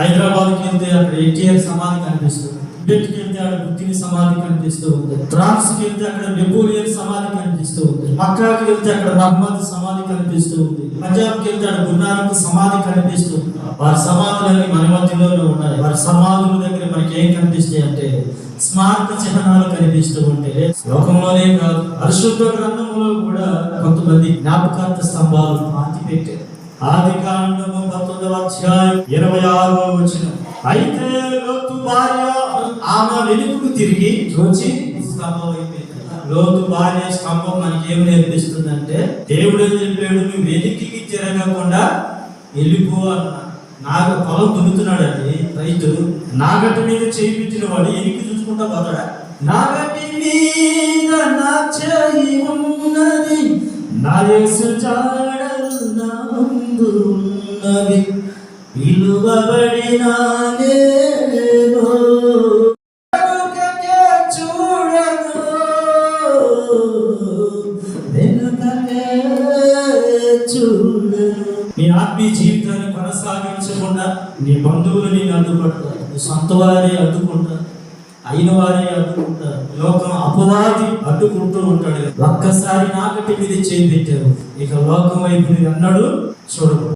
హైదరాబాద్కి వెళ్తే అక్కడ ఎన్టీఆర్ సమాధి కనిపిస్తుంది. టిబెట్కి వెళ్తే అక్కడ బుద్ధిని సమాధి కనిపిస్తూ ఉంది ఫ్రాన్స్కి వెళ్తే అక్కడ నెపోలియన్ సమాధి కనిపిస్తూ ఉంది మక్కాకి వెళ్తే అక్కడ మహమ్మద్ సమాధి కనిపిస్తూ ఉంది. పంజాబ్కి వెళ్తే అక్కడ గురునానక్ సమాధి కనిపిస్తూ ఉంది. వారి సమాధులన్నీ మన మధ్యలోనే ఉన్నాయి. వారి సమాధుల దగ్గర మనకి ఏం కనిపిస్తాయి అంటే స్మారక చిహ్నాలు కనిపిస్తూ ఉంటే లోకంలోనే కాదు పరిశుద్ధ గ్రంథంలో కూడా కొంతమంది జ్ఞాపకార్థ స్తంభాలు పాతి పెట్టారు. ఆది కాండము పంతొమ్మిదవ అధ్యాయం ఇరవై ఆరు అయితే లోతు భార్య ఆమె వెనుకకు తిరిగి చూచి స్తంభం లోతు భార్య స్తంభం మనకి ఏం నేర్పిస్తుందంటే దేవుడు ఏం చెప్పాడు? నువ్వు వెనుకకి తిరగకుండా వెళ్ళిపో అన్న. నాగ పొలం దున్నుతున్నాడండి రైతు. నాగటి మీద చేయించిన వాడు ఎనికి చూసుకుంటా పోతాడా? నాగటి మీద నా చేయి ఉన్నది. నా యేసు జాడలు నా ముందు పిలువబడిన నేను. చూడను. చూడను. నీ ఆత్మీయ జీవితాన్ని కొనసాగించకుండా నీ బంధువులు నేను అడ్డుపడతారు నీ సొంత వారే అడ్డుకుంటారు అయిన వారే అడ్డుకుంటారు లోకం అపవాది అడ్డుకుంటూ ఉంటాడు. ఒక్కసారి నాకటి మీద చేయి పెట్టారు ఇక లోకం వైపు నేను అన్నాడు చూడు